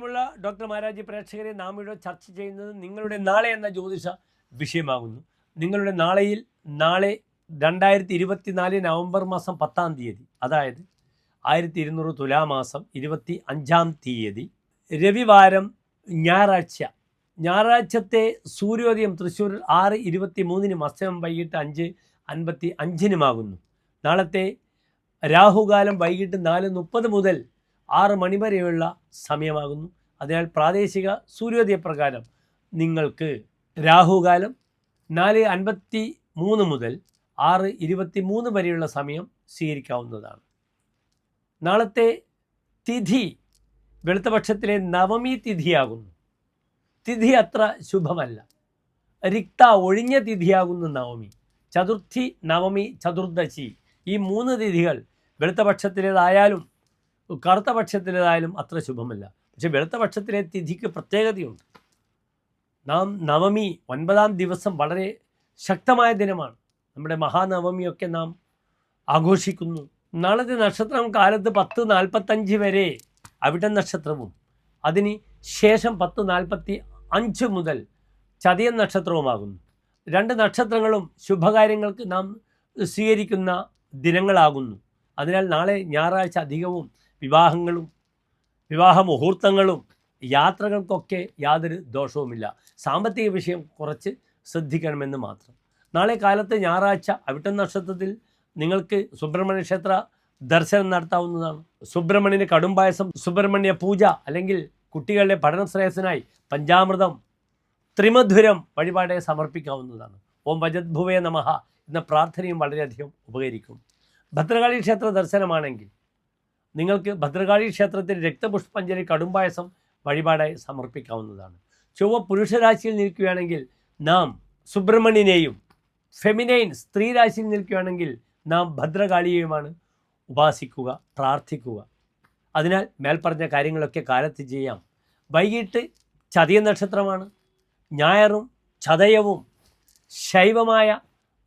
പ്രിയമുള്ള ഡോക്ടർ മഹാരാജി പ്രേക്ഷകരെ നാം ഇവിടെ ചർച്ച ചെയ്യുന്നത് നിങ്ങളുടെ നാളെ എന്ന ജ്യോതിഷ വിഷയമാകുന്നു. നിങ്ങളുടെ നാളെയിൽ നാളെ രണ്ടായിരത്തി ഇരുപത്തിനാല് നവംബർ മാസം പത്താം തീയതി അതായത് ആയിരത്തി ഇരുന്നൂറ് തുലാമാസം ഇരുപത്തി അഞ്ചാം തീയതി രവിവാരം ഞായറാഴ്ച. ഞായറാഴ്ചത്തെ സൂര്യോദയം തൃശ്ശൂരിൽ ആറ് ഇരുപത്തി മൂന്നിന് മത്സ്യം വൈകിട്ട് അഞ്ച് അൻപത്തി അഞ്ചിനുമാകുന്നു നാളത്തെ രാഹുകാലം വൈകിട്ട് നാല് മുപ്പത് മുതൽ ആറ് മണി വരെയുള്ള സമയമാകുന്നു. അതിനാൽ പ്രാദേശിക സൂര്യോദയ പ്രകാരം നിങ്ങൾക്ക് രാഹുകാലം നാല് അൻപത്തി മൂന്ന് മുതൽ ആറ് ഇരുപത്തി മൂന്ന് വരെയുള്ള സമയം സ്വീകരിക്കാവുന്നതാണ്. നാളത്തെ തിഥി വെളുത്തപക്ഷത്തിലെ നവമി തിഥിയാകുന്നു. തിഥി അത്ര ശുഭമല്ല. രിക്ത ഒഴിഞ്ഞ തിഥിയാകുന്നു നവമി. ചതുർത്ഥി നവമി ചതുർദശി ഈ മൂന്ന് തിഥികൾ വെളുത്ത പക്ഷത്തിലേതായാലും കറുത്ത പക്ഷത്തിലേതായാലും അത്ര ശുഭമല്ല. പക്ഷെ വെളുത്ത പക്ഷത്തിലെ തിഥിക്ക് പ്രത്യേകതയുണ്ട്. നാം നവമി ഒൻപതാം ദിവസം വളരെ ശക്തമായ ദിനമാണ്. നമ്മുടെ മഹാനവമിയൊക്കെ നാം ആഘോഷിക്കുന്നു. നാളത്തെ നക്ഷത്രം കാലത്ത് പത്ത് നാൽപ്പത്തഞ്ച് വരെ അവിട നക്ഷത്രവും. അതിന് ശേഷം പത്ത് നാൽപ്പത്തി അഞ്ച് മുതൽ ചതയൻ നക്ഷത്രവുമാകുന്നു. രണ്ട് നക്ഷത്രങ്ങളും ശുഭകാര്യങ്ങൾക്ക് നാം സ്വീകരിക്കുന്ന ദിനങ്ങളാകുന്നു. അതിനാൽ നാളെ ഞായറാഴ്ച അധികവും വിവാഹങ്ങളും വിവാഹ മുഹൂർത്തങ്ങളും യാത്രകൾക്കൊക്കെ യാതൊരു ദോഷവുമില്ല. സാമ്പത്തിക വിഷയം കുറച്ച് ശ്രദ്ധിക്കണമെന്ന് മാത്രം. നാളെ കാലത്ത് ഞായറാഴ്ച അവിട്ടം നക്ഷത്രത്തിൽ നിങ്ങൾക്ക് സുബ്രഹ്മണ്യ ക്ഷേത്ര ദർശനം നടത്താവുന്നതാണ്. സുബ്രഹ്മണ്യന് കടുംപായസം സുബ്രഹ്മണ്യ പൂജ അല്ലെങ്കിൽ കുട്ടികളുടെ പഠന ശ്രേയസിനായി പഞ്ചാമൃതം ത്രിമധുരം വഴിപാടെ സമർപ്പിക്കാവുന്നതാണ്. ഓം വജദ്ഭുവേ നമഹ നമഃ എന്ന പ്രാർത്ഥനയും വളരെയധികം ഉപകരിക്കും. ഭദ്രകാളി ക്ഷേത്ര ദർശനമാണെങ്കിൽ നിങ്ങൾക്ക് ഭദ്രകാളി ക്ഷേത്രത്തിൽ രക്തപുഷ്പഞ്ജലി കടുംപായസം വഴിപാടായി സമർപ്പിക്കാവുന്നതാണ്. ചൊവ്വ പുരുഷരാശിയിൽ നിൽക്കുകയാണെങ്കിൽ നാം സുബ്രഹ്മണ്യനെയും ഫെമിനൈൻ സ്ത്രീരാശിയിൽ നിൽക്കുകയാണെങ്കിൽ നാം ഭദ്രകാളിയെയുമാണ് ഉപാസിക്കുക പ്രാർത്ഥിക്കുക. അതിനാൽ മേൽപ്പറഞ്ഞ കാര്യങ്ങളൊക്കെ കാലത്ത് ചെയ്യാം. വൈകിട്ട് ചതയ നക്ഷത്രമാണ്. ഞായറും ചതയവും ശൈവമായ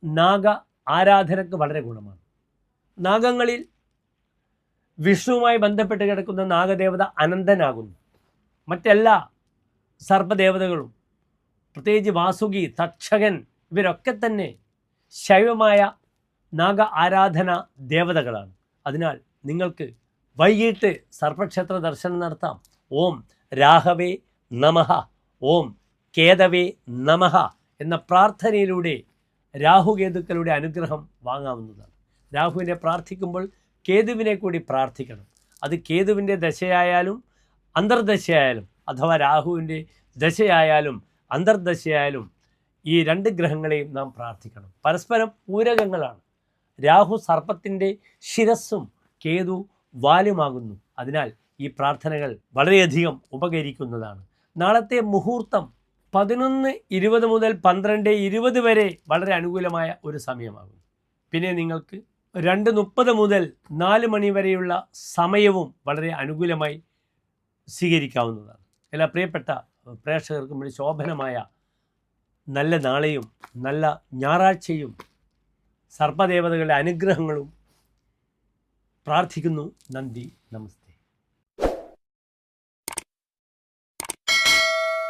നാഗ ആരാധനക്ക് വളരെ ഗുണമാണ്. നാഗങ്ങളിൽ വിഷ്ണുവുമായി ബന്ധപ്പെട്ട് കിടക്കുന്ന നാഗദേവത അനന്തനാകുന്നു. മറ്റെല്ലാ സർപ്പദേവതകളും പ്രത്യേകിച്ച് വാസുകി തക്ഷകൻ ഇവരൊക്കെ തന്നെ ശൈവമായ നാഗ ആരാധന ദേവതകളാണ്. അതിനാൽ നിങ്ങൾക്ക് വൈകിട്ട് സർപ്പക്ഷേത്ര ദർശനം നടത്താം. ഓം രാഘവേ നമഹ ഓം കേതവേ നമഹ എന്ന പ്രാർത്ഥനയിലൂടെ രാഹുകേതുക്കളുടെ അനുഗ്രഹം വാങ്ങാവുന്നതാണ്. രാഹുവിനെ പ്രാർത്ഥിക്കുമ്പോൾ കേതുവിനെ കൂടി പ്രാർത്ഥിക്കണം. അത് കേതുവിന്റെ ദശയായാലും അന്തർദശയായാലും അഥവാ രാഹുവിന്റെ ദശയായാലും അന്തർദശയായാലും ഈ രണ്ട് ഗ്രഹങ്ങളെയും നാം പ്രാർത്ഥിക്കണം. പരസ്പരം പൂരകങ്ങളാണ് രാഹു സർപ്പത്തിന്റെ ശിരസ്സും കേതു വാലുമാകുന്നു. അതിനാൽ ഈ പ്രാർത്ഥനകൾ വളരെയധികം ഉപകരിക്കുന്നതാണ്. നാളത്തെ മുഹൂർത്തം പതിനൊന്ന് ഇരുപത് മുതൽ പന്ത്രണ്ട് ഇരുപത് വരെ വളരെ അനുകൂലമായ ഒരു സമയമാകും പിന്നെ നിങ്ങൾക്ക് രണ്ട് മുപ്പത് മുതൽ നാല് മണി വരെയുള്ള സമയവും വളരെ അനുകൂലമായി സ്വീകരിക്കാവുന്നതാണ്. എല്ലാ പ്രിയപ്പെട്ട പ്രേക്ഷകർക്കും വേണ്ടി ശോഭനമായ നല്ല നാളെയും നല്ല ഞായറാഴ്ചയും സർപ്പദേവതകളുടെ അനുഗ്രഹങ്ങളും പ്രാർത്ഥിക്കുന്നു. നന്ദി നമസ്തേ